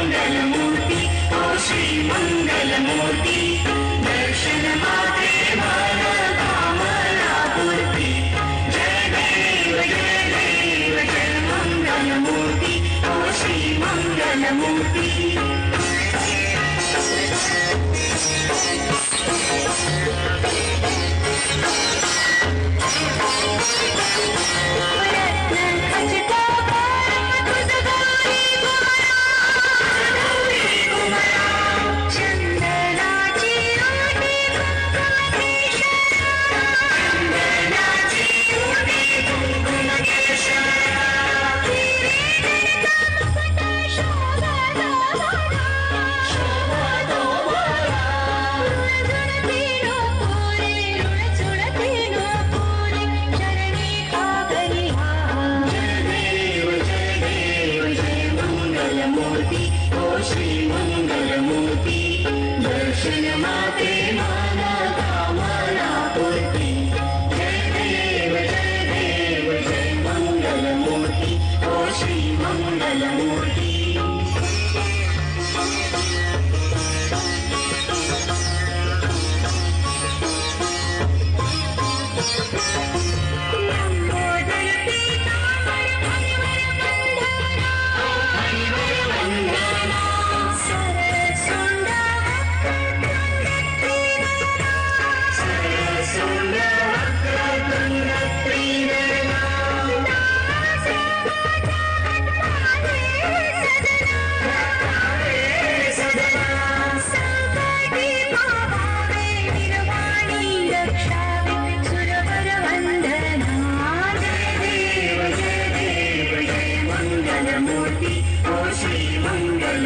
मण्डय मूर्ति क्री मङ्गलमूर्ति दर्शयति च मण्डय मूर्ति क्रीमूति श्रीमङ्गलमूर्ति दर्शनमात्रे माना कामना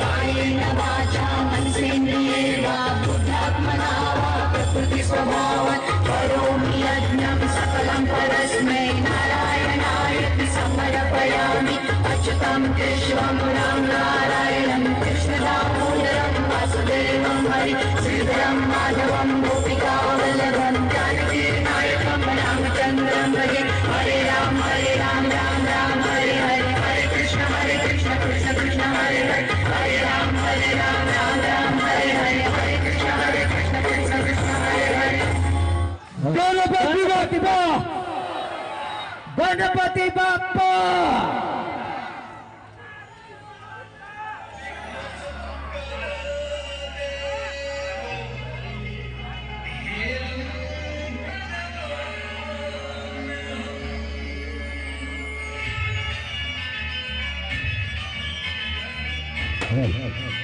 कायेन वाचा मनसेन्द्रियेण, बुद्धात्मना वा प्रकृतिस्वभावात् करोमि यज्ञं सकलं परस्मै राम नारायणं कृष्णदामोदरं वासुदेवं Hari Bonapati Bak! Bonapati Hey, hey, hey.